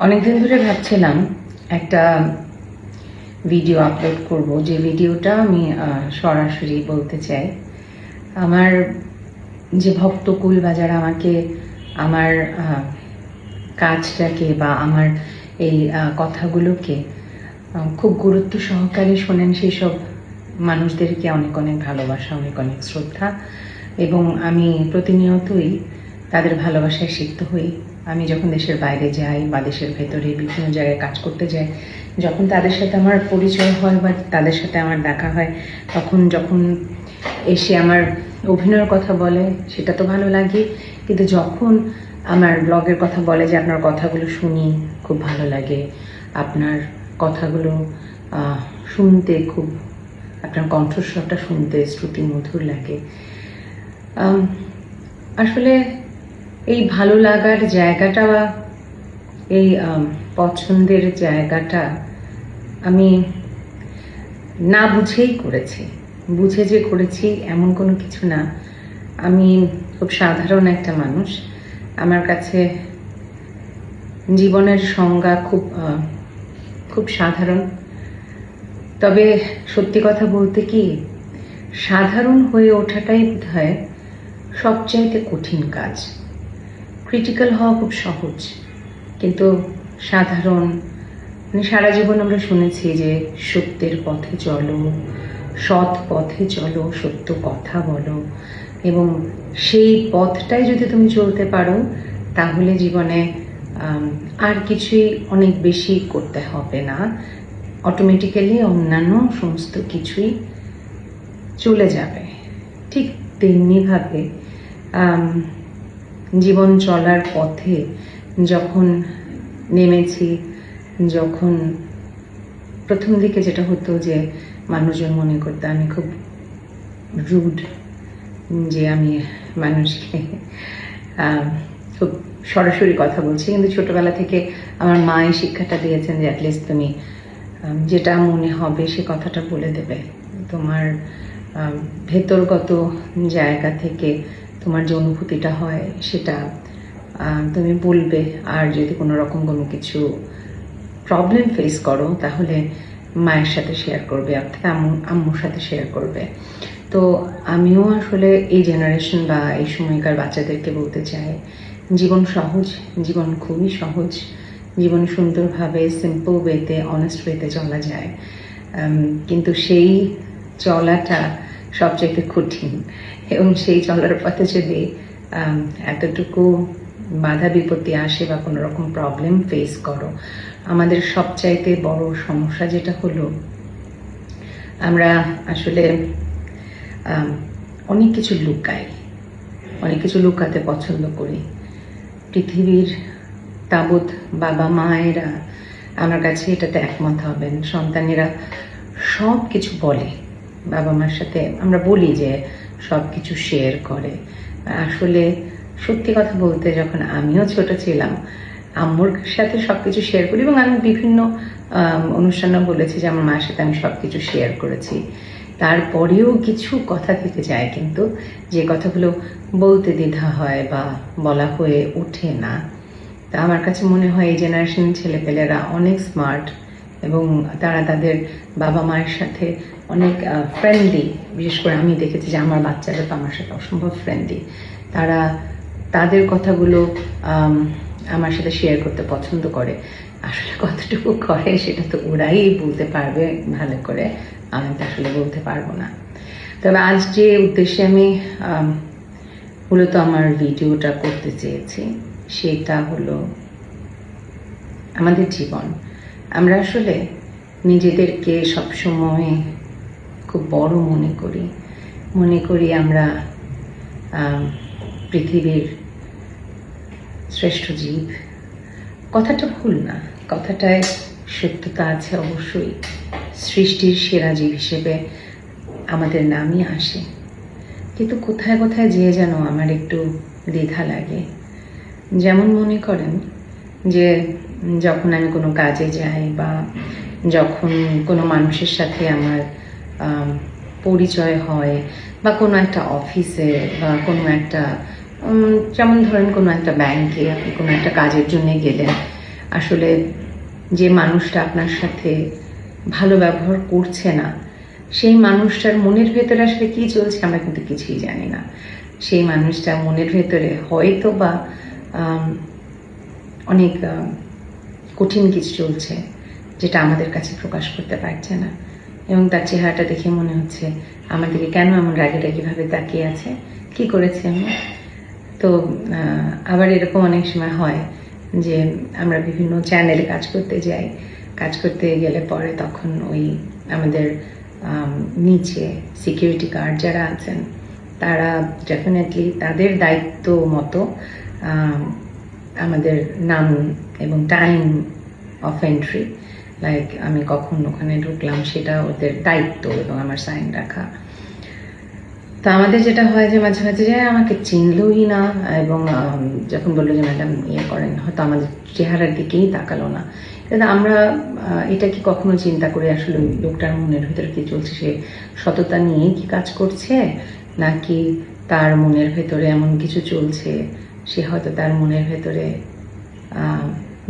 অনেকদিন ধরে ভাবছিলাম একটা ভিডিও আপলোড করব, যে ভিডিওটা আমি সরাসরি বলতে চাই। আমার যে ভক্তকুল বা যারা আমাকে, আমার কাজটাকে বা আমার এই কথাগুলোকে খুব গুরুত্ব সহকারে শোনেন সেই সব মানুষদেরকে অনেক অনেক ভালোবাসা, অনেক অনেক শ্রদ্ধা। এবং আমি প্রতিনিয়তই তাদের ভালোবাসায় সিক্ত হই। আমি যখন দেশের বাইরে যাই বা দেশের ভেতরে বিভিন্ন জায়গায় কাজ করতে যাই, যখন তাদের সাথে আমার পরিচয় হয় বা তাদের সাথে আমার দেখা হয়, তখন যখন এসে আমার অভিনয়ের কথা বলে, সেটা তো ভালো লাগে। কিন্তু যখন আমার ব্লগের কথা বলে যে আপনার কথাগুলো শুনি, খুব ভালো লাগে। আপনার কথাগুলো শুনতে খুব, আপনার কণ্ঠস্বরটা শুনতে শ্রুতি মধুর লাগে আসলে এই ভালো লাগার জায়গাটা এই পছন্দের জায়গাটা আমি না বুঝেই করেছি। বুঝে যে করেছি এমন কোনো কিছু না। আমি খুব সাধারণ একটা মানুষ। আমার কাছে জীবনের সংজ্ঞা খুব খুব সাধারণ। তবে সত্যি কথা বলতে কি, সাধারণ হয়ে ওঠাটাই বোধ হয় সবচাইতে কঠিন কাজ। ক্রিটিক্যাল হওয়া খুব সহজ। কিন্তু সাধারণ মানে সারা জীবন আমরা শুনেছি যে সত্যের পথে চলো, সৎ পথে চলো, সত্য কথা বলো। এবং সেই পথটাই যদি তুমি চলতে পারো, তাহলে জীবনে আর কিছুই অনেক বেশি করতে হবে না। অটোমেটিক্যালি অন্যান্য সমস্ত কিছুই চলে যাবে। ঠিক তেমনিভাবে জীবন চলার পথে যখন নেমেছি, যখন প্রথম দিকে যেটা হতো যে মানুষজন মনে করতো আমি খুব রুড যে আমি মানুষকে খুব সরাসরি কথা বলছি। কিন্তু ছোটবেলা থেকে আমার মা এই শিক্ষাটা দিয়েছেন যে অ্যাটলিস্ট তুমি যেটা মনে হবে সে কথাটা বলে দেবে। তোমার ভেতরগত জায়গা থেকে তোমার যে অনুভূতিটা হয় সেটা তুমি বলবে। আর যদি কোনো রকম কোনো কিছু প্রবলেম ফেস করো, তাহলে মায়ের সাথে শেয়ার করবে অর্থাৎ আম্মু, আম্মুর সাথে শেয়ার করবে। তো আমিও আসলে এই জেনারেশন বা এই সময়কার বাচ্চাদেরকে বলতে চাই, জীবন সহজ, জীবন খুবই সহজ, জীবন সুন্দরভাবে সিম্পল ওয়েতে অনেস্ট ওয়েতে চলা যায়। কিন্তু সেই চলাটা সবচেয়ে কঠিন। এবং সেই চলার পথে যদি এতটুকু বাধা বিপত্তি আসে বা কোনো রকম প্রবলেম ফেস করো, আমাদের সবচাইতে বড় সমস্যা যেটা হলো, আমরা আসলে অনেক কিছু লুকাই, অনেক কিছু লুকাতে পছন্দ করি। পৃথিবীর তাবৎ বাবা মায়েরা আমার কাছে এটাতে একমত হবেন। সন্তানেরা সব কিছু বলে, বাবা মার সাথে আমরা বলি যে সব কিছু শেয়ার করে। আসলে সত্যি কথা বলতে যখন আমিও ছোট ছিলাম, আম্মুর সাথে সব কিছু শেয়ার করি এবং আমি বিভিন্ন অনুষ্ঠানেও বলেছি যে আমার মায়ের সাথে আমি সব কিছু শেয়ার করেছি। তারপরেও কিছু কথা থেকে যায় কিন্তু যে কথাগুলো বলতে দ্বিধা হয় বা বলা হয়ে ওঠে না। তা আমার কাছে মনে হয় এই জেনারেশন ছেলেপেলেরা অনেক স্মার্ট এবং তারা তাদের বাবা মায়ের সাথে অনেক ফ্রেন্ডলি বিশেষ করে আমি দেখেছি যে আমার বাচ্চারা তো আমার সাথে অসম্ভব ফ্রেন্ডলি তারা তাদের কথাগুলো আম, আমার সাথে শেয়ার করতে পছন্দ করে। আসলে কতটুকু করে সেটা তো ওরাই বলতে পারবে ভালো করে। আমি তো আসলে বলতে পারব না। তবে আজ যে উদ্দেশ্যে আম, মূলত আমার ভিডিওটা করতে চেয়েছি সেটা হলো আমাদের জীবন। আমরা আসলে নিজেদেরকে সবসময় খুব বড় মনে করি। মনে করি আমরা পৃথিবীর শ্রেষ্ঠ জীব। কথাটা ভুল না। কথাটায় সত্যতা আছে অবশ্যই। সৃষ্টির সেরা জীব হিসেবে আমাদের নামই আসে। কিন্তু কোথায় কোথায় যেয়ে যেন আমার একটু দ্বিধা লাগে। যেমন মনে করেন যে যখন আমি কোনো কাজে যাই বা যখন কোনো মানুষের সাথে আমার পরিচয় হয় বা কোনো একটা অফিসে বা কোনো একটা যেমন ধরেন কোনো একটা ব্যাংকে আপনি কোনো একটা কাজের জন্য গেলেন, আসলে যে মানুষটা আপনার সাথে ভালো ব্যবহার করছে না, সেই মানুষটার মনের ভেতরে আসলে কি চলছে আমরা কিন্তু কিছুই জানি না। সেই মানুষটা মনের ভেতরে হয়তো বা অনেক কঠিন কিছু চলছে, যেটা আমাদের কাছে প্রকাশ করতে পারছে না। এবং তার চেহারাটা দেখে মনে হচ্ছে আমাদেরকে কেন এমন রাগে রাগে ভাবে তাকিয়ে আছে? কি করেছে আমি তো আবার এরকম অনেক সময় হয় যে আমরা বিভিন্ন চ্যানেলে কাজ করতে যাই। কাজ করতে গেলে পরে তখন ওই আমাদের নিচে সিকিউরিটি গার্ড যারা আছেন, তারা ডেফিনেটলি তাদের দায়িত্ব মতো আমাদের নাম এবং টাইম অফ এন্ট্রি লাইক আমি কখন ওখানে ঢুকলাম সেটা ওদের দায়িত্ব এবং আমার সাইন রাখা। তো আমাদের যেটা হয় যে মাঝে মাঝে যায় আমাকে চিনলই না এবং যখন বলল যে ম্যাডাম ইয়ে করেন, হয়তো আমাদের চেহারার দিকেই তাকালো না। কিন্তু আমরা এটা কি কখনো চিন্তা করে আসলে লোকটার মনের ভেতরে কি চলছে? সে সততা নিয়েই কি কাজ করছে? নাকি তার মনের ভেতরে এমন কিছু চলছে? সে হয়তো তার মনের ভেতরে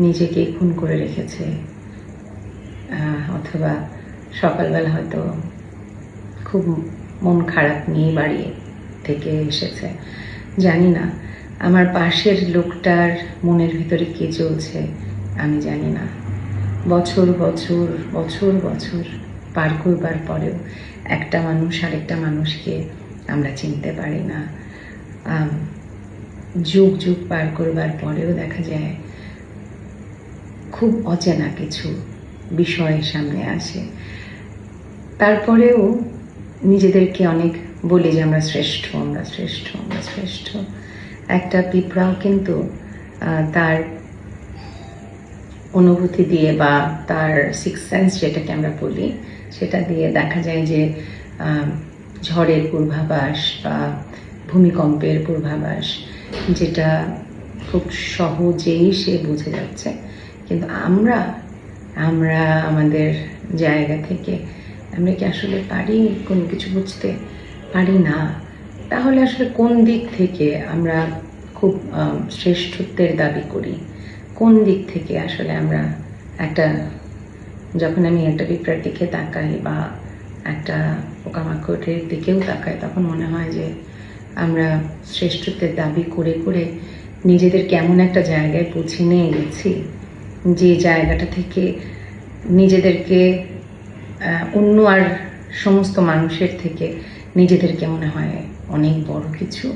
নিজেকে খুন করে রেখেছে। অথবা সকালবেলা হয়তো খুব মন খারাপ নিয়ে বাড়ি থেকে এসেছে। জানি না, আমার পাশের লোকটার মনের ভিতরে কে চলছে, আমি জানি না। বছর বছর বছর বছর পার করবার পরেও একটা মানুষ আরেকটা মানুষকে আমরা চিনতে পারি না। যুগ যুগ পার করবার পরেও দেখা যায়, খুব অচেনা কিছু বিষয় সামনে আসে। তারপরেও নিজেদেরকে অনেক বলি যে, আমরা শ্রেষ্ঠ আমরা শ্রেষ্ঠ আমরা শ্রেষ্ঠ। একটা পিঁপড়াও কিন্তু তার অনুভূতি দিয়ে বা তার সিক্স সেন্স যেটাকে আমরা বলি, সেটা দিয়ে দেখা যায় যে ঝড়ের পূর্বাভাস বা ভূমিকম্পের পূর্বাভাস। যেটা খুব সহজেই সে বুঝে যাচ্ছে। কিন্তু আমরা আমরা আমাদের জায়গা থেকে, আমরা কি আসলে পারি কোনো কিছু বুঝতে? পারি না। তাহলে আসলে কোন দিক থেকে আমরা খুব শ্রেষ্ঠত্বের দাবি করি? কোন দিক থেকে আসলে আমরা একটা, যখন আমি একটা পিঁপড়ার দিকে তাকাই বা একটা পোকামাকড়ের দিকেও তাকাই, তখন মনে হয় যে আমরা শ্রেষ্ঠত্বের দাবি করে করে নিজেদের কেমন একটা জায়গায় পৌঁছে নিয়ে গেছি। যে জায়গাটা থেকে নিজেদেরকে অন্য আর সমস্ত মানুষের থেকে নিজেদেরকে মনে হয় অনেক বড় কিছু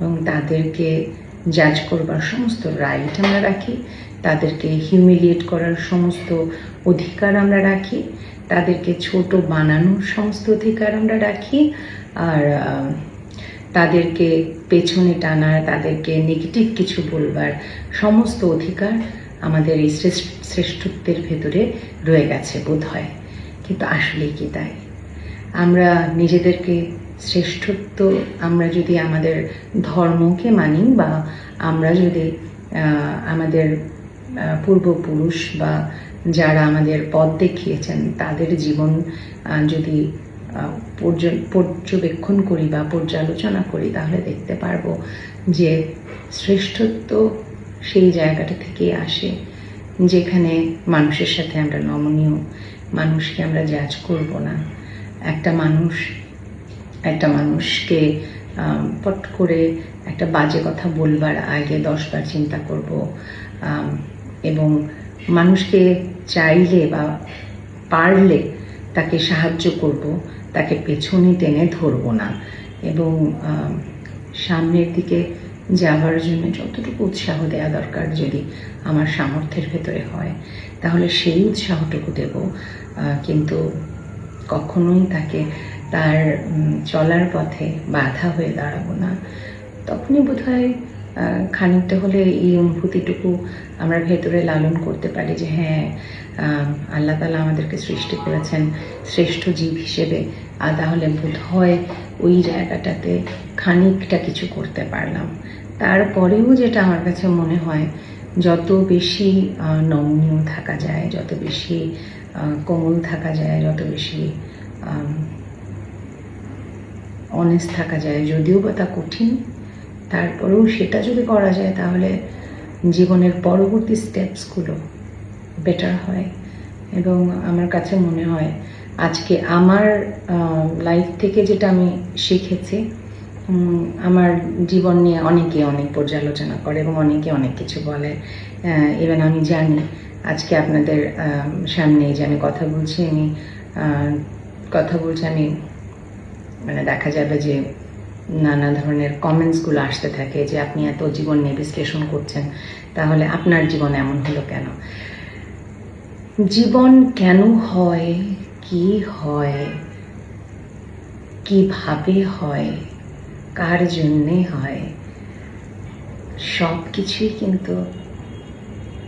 এবং তাদেরকে জাজ করবার সমস্ত রাইট আমরা রাখি, তাদেরকে হিউমিলিয়েট করার সমস্ত অধিকার আমরা রাখি, তাদেরকে ছোট বানানোর সমস্ত অধিকার আমরা রাখি। আর তাদেরকে পেছনে টানার তাদেরকে নেগেটিভ কিছু বলবার সমস্ত অধিকার আমাদের এই শ্রেষ্ঠত্বের ভেতরে রয়ে গেছে বোধ হয় কিন্তু আসলে কি তাই? আমরা নিজেদেরকে শ্রেষ্ঠত্ব, আমরা যদি আমাদের ধর্মকে মানি বা আমরা যদি আমাদের পূর্বপুরুষ বা যারা আমাদের পথ দেখিয়েছেন, তাদের জীবন যদি পর্যবেক্ষণ করি বা পর্যালোচনা করি, তাহলে দেখতে পারব যে শ্রেষ্ঠত্ব সেই জায়গাটা থেকেই আসে যেখানে মানুষের সাথে আমরা নমনীয়, মানুষকে আমরা জাজ করব না। একটা মানুষ, একটা মানুষকে পট করে একটা বাজে কথা বলবার আগে দশবার চিন্তা করব এবং মানুষকে চাইলে বা পারলে তাকে সাহায্য করব তাকে পেছনে টেনে ধরবো না। এবং সামনের দিকে যাওয়ার জন্য যতটুকু উৎসাহ দেওয়া দরকার যদি আমার সামর্থ্যের ভেতরে হয়, তাহলে সেই উৎসাহটুকু দেব। কিন্তু কখনোই তাকে তার চলার পথে বাধা হয়ে দাঁড়াবো না। তখনই বোধ হয় খানিকটা হলে এই অনুভূতিটুকু আমরা ভেতরে লালন করতে পারি যে হ্যাঁ আল্লাহ তালা আমাদেরকে সৃষ্টি করেছেন, শ্রেষ্ঠ জীব হিসেবে। আর তাহলে বোধ হয় ওই জায়গাটাতে খানিকটা কিছু করতে পারলাম। তারপরেও যেটা আমার কাছে মনে হয়, যত বেশি নমনীয় থাকা যায়, যত বেশি কোমল থাকা যায়, যত বেশি অনেস্ট থাকা যায়, যদিও বা তা কঠিন তারপরেও সেটা যদি করা যায়, তাহলে জীবনের পরবর্তী স্টেপসগুলো বেটার হয়। এবং আমার কাছে মনে হয়, আজকে আমার লাইফ থেকে যেটা আমি শিখেছি আমার জীবন নিয়ে অনেকে অনেক পর্যালোচনা করে এবং অনেকে অনেক কিছু বলে। ইভেন আমি জানি, আজকে আপনাদের সামনে যে আমি কথা বলছি, আমি কথা বলছি, আমি মানে দেখা যাবে যে নানা ধরনের কমেন্টসগুলো আসতে থাকে যে আপনি এত জীবন নিয়ে বিশ্লেষণ করছেন, তাহলে আপনার জীবন এমন হলো কেন? জীবন কেন হয়, কি হয়, কীভাবে হয়, কার জন্যে হয় সব কিছুই কিন্তু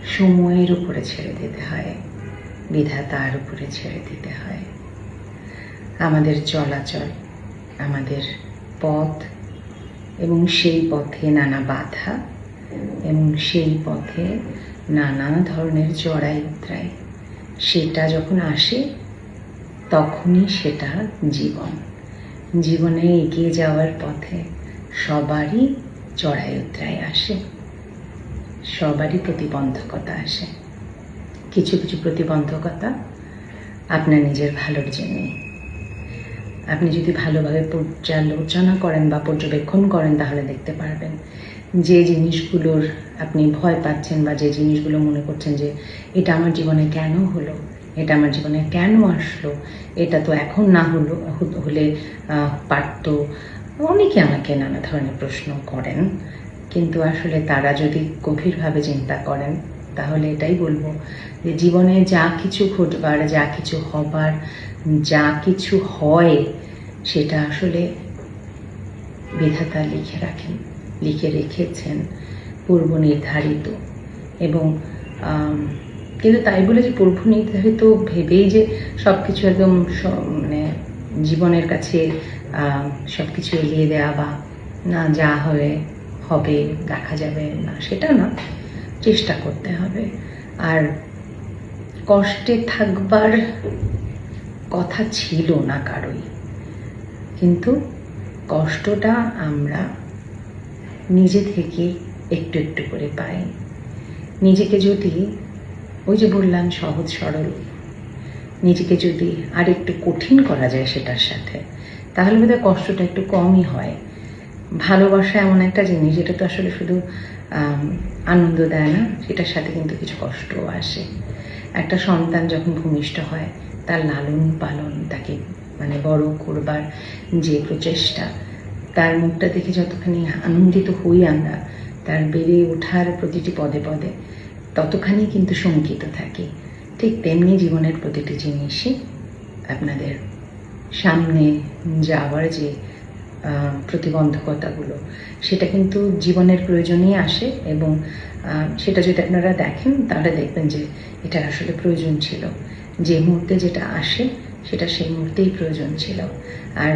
সময়ের উপরে ছেড়ে দিতে হয়, বিধাতার উপরে ছেড়ে দিতে হয়। আমাদের চলাচল, আমাদের পথ এবং সেই পথে নানা বাধা এবং সেই পথে নানা ধরনের চড়াই উতরাই। সেটা যখন আসে, তখনই সেটা জীবন। জীবনে এগিয়ে যাওয়ার পথে সবারই চড়াই উতরাই আসে, সবারই প্রতিবন্ধকতা আসে। কিছু কিছু প্রতিবন্ধকতা আপনার নিজের ভালোর জন্যই আপনি যদি ভালোভাবে পর্যালোচনা করেন বা পর্যবেক্ষণ করেন, তাহলে দেখতে পারবেন যে জিনিসগুলোর আপনি ভয় পাচ্ছেন বা যে জিনিসগুলো মনে করছেন যে এটা আমার জীবনে কেন হলো, এটা আমার জীবনে কেন আসলো, এটা তো এখন না হলো, হলে পারতো। অনেকে আমাকে নানা ধরনের প্রশ্ন করেন, কিন্তু আসলে তারা যদি গভীরভাবে চিন্তা করেন, তাহলে এটাই বলব যে জীবনে যা কিছু ঘটবার, যা কিছু হবার যা কিছু হয় সেটা আসলে বিধাতা লিখে রাখেন, লিখে রেখেছেন, পূর্ব নির্ধারিত। এবং কিন্তু তাই বলে যে পূর্ব নির্ধারিত ভেবেই যে সব কিছু একদম মানে জীবনের কাছে সব কিছু এলিয়ে দেওয়া বা না যা হবে হবে, দেখা যাবে, না, সেটা না, চেষ্টা করতে হবে। আর কষ্টে থাকবার কথা ছিল না কারোই কিন্তু কষ্টটা আমরা নিজে থেকে একটু একটু করে পাই। নিজেকে যদি ওই যে বললাম সহজ সরল, নিজেকে যদি আর একটু কঠিন করা যায় সেটার সাথে, তাহলে বোধহয় কষ্টটা একটু কমই হয়। ভালোবাসা এমন একটা জিনিস, যেটা তো আসলে শুধু আনন্দ দেয় না, সেটার সাথে কিন্তু কিছু কষ্টও আসে। একটা সন্তান যখন ভূমিষ্ঠ হয় তার লালন পালন, তাকে মানে বড় করবার যে প্রচেষ্টা, তার মুখটা দেখে যতখানি আনন্দিত হই আমরা, তার বেড়ে ওঠার প্রতিটি পদে পদে ততখানি কিন্তু শঙ্কিত থাকি। ঠিক তেমনি জীবনের প্রতিটি জিনিসই আপনাদের সামনে যাওয়ার যে প্রতিবন্ধকতাগুলো, সেটা কিন্তু জীবনের প্রয়োজনেই আসে এবং সেটা যদি আপনারা দেখেন, তাহলে দেখবেন যে এটা আসলে প্রয়োজন ছিল। যে মুহূর্তে যেটা আসে সেটা সেই মুহূর্তেই প্রয়োজন ছিল। আর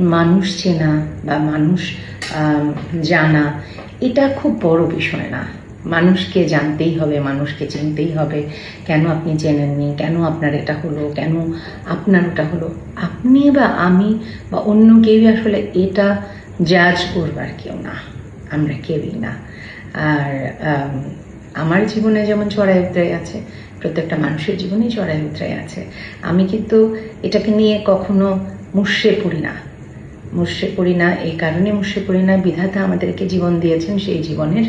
মানুষ চেনা বা মানুষ জানা এটা খুব বড় বিষয় না। মানুষকে জানতেই হবে মানুষকে চিনতেই হবে কেন আপনি চেনেননি কেন আপনার এটা হলো কেন আপনার ওটা হলো। আপনি বা আমি বা অন্য কেউই আসলে এটা জাজ করবার কেউ না। আমরা কেউই না। আর আম, আমার জীবনে যেমন চড়াই উতরাই আছে প্রত্যেকটা মানুষের জীবনেই চড়াই উতরাই আছে। আমি কিন্তু এটাকে নিয়ে কখনো মুষড়ে পড়ি না। মুষড়ে পড়ি না, এই কারণে মুষড়ে পড়ি না। বিধাতা আমাদেরকে জীবন দিয়েছেন, সেই জীবনের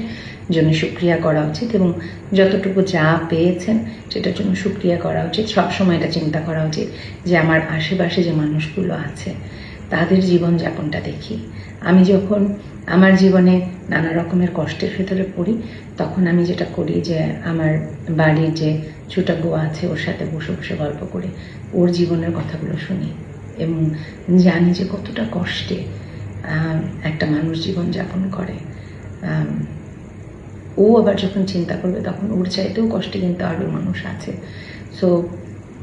জন্য সুক্রিয়া করা উচিত এবং যতটুকু যা পেয়েছেন, সেটার জন্য সুক্রিয়া করা উচিত। সবসময় এটা চিন্তা করা উচিত যে আমার আশেপাশে যে মানুষগুলো আছে, তাদের জীবনযাপনটা দেখি। আমি যখন আমার জীবনে নানা রকমের কষ্টের ভেতরে পড়ি। তখন আমি যেটা করি যে, আমার বাড়ির যে ছোটা বউ আছে, ওর সাথে বসে বসে গল্প করি। ওর জীবনের কথাগুলো শুনি এবং জানি যে কতটা কষ্টে একটা মানুষ জীবন যাপন করে। ও আবার যখন চিন্তা করবে, তখন ওর চাইতেও কষ্টে কিন্তু আরও মানুষ আছে। সো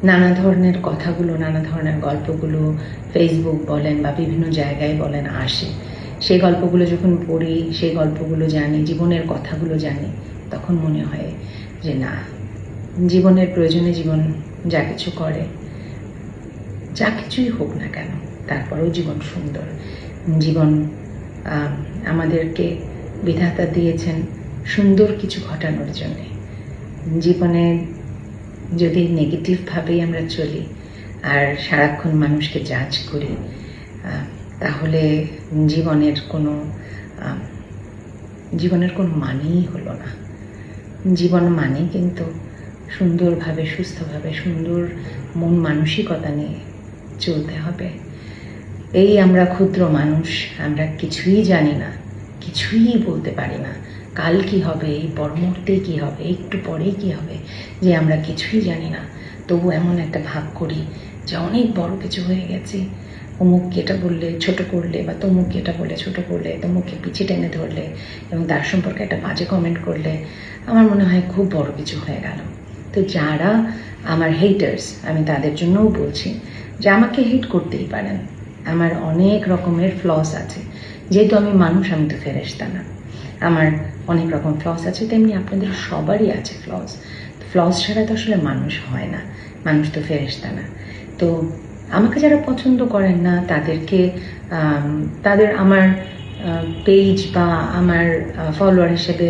নানা ধরনের কথাগুলো, নানা ধরনের গল্পগুলো ফেসবুক বলেন বা বিভিন্ন জায়গায় বলেন আসে। সেই গল্পগুলো যখন পড়ি, সেই গল্পগুলো জানি, জীবনের কথাগুলো জানি, তখন মনে হয় যে না, জীবনের প্রয়োজনে জীবন যা কিছু করে, যা কিছুই হোক না কেন, তারপরেও জীবন সুন্দর। জীবন আমাদেরকে বিধাতা দিয়েছেন সুন্দর কিছু ঘটানোর জন্যে। জীবনে যদি নেগেটিভভাবেই আমরা চলি, আর সারাক্ষণ মানুষকে জাজ করি তাহলে জীবনের কোনো জীবনের কোনো মানেই হলো না। জীবন মানে কিন্তু সুন্দরভাবে, সুস্থভাবে, সুন্দর মন মানসিকতা নিয়ে চলতে হবে। এই আমরা ক্ষুদ্র মানুষ, আমরা কিছুই জানি না, কিছুই বলতে পারি না, কাল কি হবে, এই পর মুহূর্তে কি হবে, একটু পরেই কি হবে, যে আমরা কিছুই জানি না। তবু এমন একটা ভাব করি যে অনেক বড় কিছু হয়ে গেছে। অমুককে এটা বললে ছোট করলে বা তমুককে এটা বলে ছোট করলে, তমুককে পিছিয়ে টেনে ধরলে এবং তার সম্পর্কে একটা বাজে কমেন্ট করলে, আমার মনে হয় খুব বড় কিছু হয়ে গেল। তো যারা আমার হেটার্স আমি তাদের জন্যও বলছি যে আমাকে হেট করতেই পারেন। আমার অনেক রকমের ফ্লস আছে। যেহেতু আমি মানুষ, আমি তো ফেরেশতা না। আমার অনেক রকম ফ্লস আছে, তেমনি আপনাদের সবারই আছে ফ্লস ফ্লস ছাড়া তো আসলে মানুষ হয় না। মানুষ তো ফেরেশতা না। তো আমাকে যারা পছন্দ করেন না, তাদেরকে তাদের আমার পেজ বা আমার ফলোয়ার হিসেবে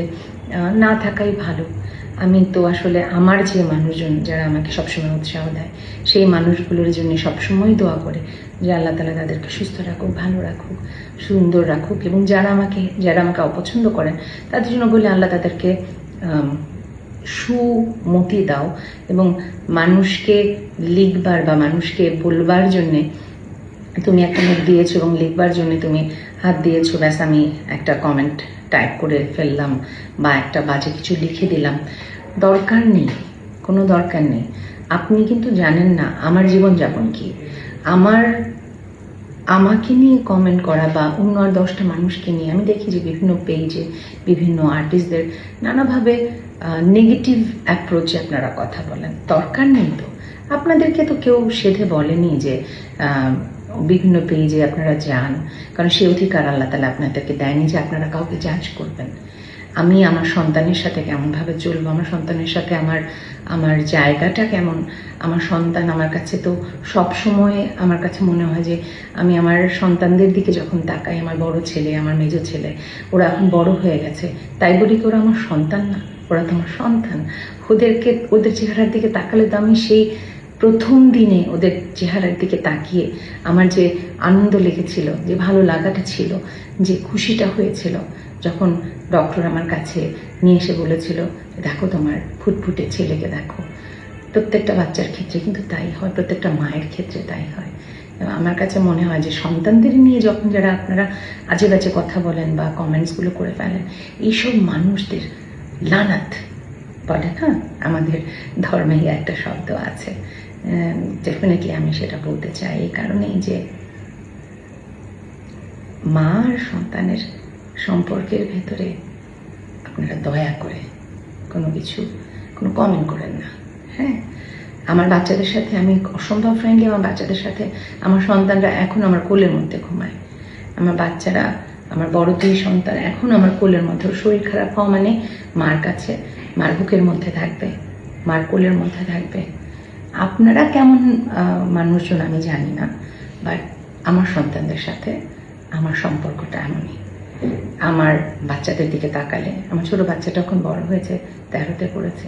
না থাকাই ভালো। আমি তো আসলে আমার যে মানুষজন যারা আমাকে সবসময় উৎসাহ দেয়, সেই মানুষগুলোর জন্য সবসময় দোয়া করে যে আল্লাহ তালা তাদেরকে সুস্থ রাখুক, ভালো রাখুক, সুন্দর রাখুক এবং যারা আমাকে যারা আমাকে অপছন্দ করেন, তাদের জন্য বলে আল্লাহ তাদেরকে সুমতি দাও এবং মানুষকে লিখবার বা মানুষকে বলবার জন্যে তুমি একটা মুখ দিয়েছ এবং লিখবার জন্য তুমি হাত দিয়েছ, ব্যাস আমি একটা কমেন্ট টাইপ করে ফেললাম বা একটা বাজে কিছু লিখে দিলাম। দরকার নেই, কোনো দরকার নেই। আপনি কিন্তু জানেন না আমার জীবনযাপন কি। আমার আমাকে নিয়ে কমেন্ট করা বা অন্য আর দশটা মানুষকে নিয়ে, আমি দেখি যে বিভিন্ন পেজে বিভিন্ন আর্টিস্টদের নানাভাবে নেগেটিভ অ্যাপ্রোচে আপনারা কথা বলেন। দরকার নেই তো। আপনাদেরকে তো কেউ সেধে বলেনি যে বিভিন্ন পেজে আপনারা যান। কারণ সে অধিকার আল্লাহ তালা আপনাদেরকে দেয়নি যে আপনারা কাউকে জাজ করবেন। আমি আমার সন্তানের সাথে কেমনভাবে চলবো? আমার সন্তানের সাথে আমার আমার জায়গাটা কেমন? আমার সন্তান আমার কাছে তো সব সময় আমার কাছে মনে হয় যে আমি আমার সন্তানদের দিকে যখন তাকাই, আমার বড় ছেলে, আমার মেজ ছেলে, ওরা এখন বড় হয়ে গেছে। তাই বলি কি, ওরা আমার সন্তান না, ওরা তো আমার সন্তান। ওদেরকে, ওদের চেহারার দিকে তাকালে তো আমি সেই প্রথম দিনে ওদের চেহারার দিকে তাকিয়ে আমার যে আনন্দ লেগেছিল, যে ভালো লাগাটা ছিল, যে খুশিটা হয়েছিল, যখন ডক্টর আমার কাছে নিয়ে এসে বলেছিল, দেখো তোমার ফুটফুটে ছেলেকে দেখো। প্রত্যেকটা বাচ্চার ক্ষেত্রে কিন্তু তাই হয়, প্রত্যেকটা মায়ের ক্ষেত্রে তাই হয়। আমার কাছে মনে হয় যে সন্তানদের নিয়ে যখন যারা আপনারা আজে বাজে কথা বলেন বা কমেন্টসগুলো করে ফেলেন, এইসব মানুষদের লানাত বলে না আমাদের ধর্মেই একটা শব্দ আছে। ডেফিনেটলি আমি সেটা বলতে চাই এই কারণেই যে মা আর সন্তানের সম্পর্কের ভেতরে আপনারা দয়া করে কোনো কিছু, কোনো কমেন্ট করেন না। হ্যাঁ? আমার বাচ্চাদের সাথে আমি অসম্ভব ফ্রেন্ডলি আমার বাচ্চাদের সাথে আমার সন্তানরা এখন আমার কোলের মধ্যে ঘুমায়। আমার বাচ্চারা, আমার বড় দুই সন্তান এখন আমার কোলের মধ্যে শরীর খারাপ হওয়া মানে মার কাছে, মার বুকের মধ্যে থাকবে, মার কোলের মধ্যে থাকবে। আপনারা কেমন মানুষজন আমি জানি না বাট আমার সন্তানদের সাথে আমার সম্পর্কটা এমনই। আমার বাচ্চাদের দিকে তাকালে, আমার ছোট বাচ্চাটা এখন বড় হয়েছে, তেরোতে পড়েছে,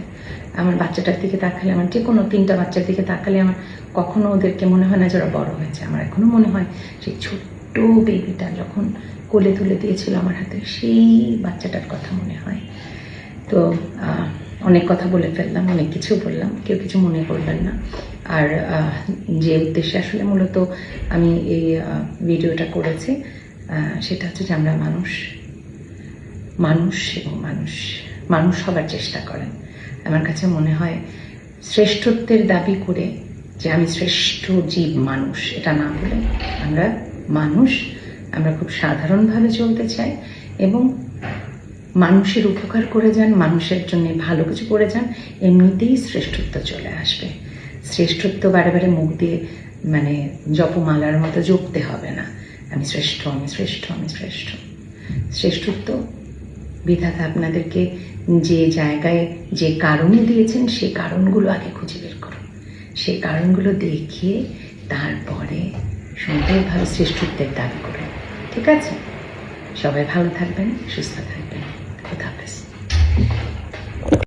আমার বাচ্চাটার দিকে তাকালে, আমার যে কোনো তিনটা বাচ্চার দিকে তাকালে আমার কখনো ওদেরকে মনে হয় না যে ওরা বড় হয়েছে। আমার এখনও মনে হয় সেই ছোট্ট বেবিটা যখন কোলে তুলে দিয়েছিল আমার হাতে, সেই বাচ্চাটার কথা মনে হয়। তো অনেক কথা বলে ফেললাম, অনেক কিছু বললাম, কেউ কিছু মনে করবেন না। আর যে উদ্দেশ্যে আসলে মূলত আমি এই ভিডিওটা করেছি সেটা হচ্ছে যে আমরা মানুষ মানুষ এবং মানুষ মানুষ হবার চেষ্টা করেন। আমার কাছে মনে হয় শ্রেষ্ঠত্বের দাবি করে যে আমি শ্রেষ্ঠ জীব মানুষ, এটা না বলে আমরা মানুষ, আমরা খুব সাধারণভাবে চলতে চাই এবং মানুষের উপকার করে যান, মানুষের জন্য ভালো কিছু করে যান, এমনিতেই শ্রেষ্ঠত্ব চলে আসবে। শ্রেষ্ঠত্ব বারে বারে মুখ দিয়ে মানে জপমালার মতো জপতে হবে না। আমি শ্রেষ্ঠ আমি শ্রেষ্ঠ আমি শ্রেষ্ঠ। শ্রেষ্ঠত্ব বিধাতা আপনাদেরকে যে জায়গায় যে কারণে দিয়েছেন সেই কারণগুলো আগে খুঁজে বের করুন। সেই কারণগুলো দেখিয়ে তারপরে সুন্দরভাবে শ্রেষ্ঠত্বের দাবি করুন। ঠিক আছে? সবাই ভালো থাকবেন, সুস্থ থাকবেন।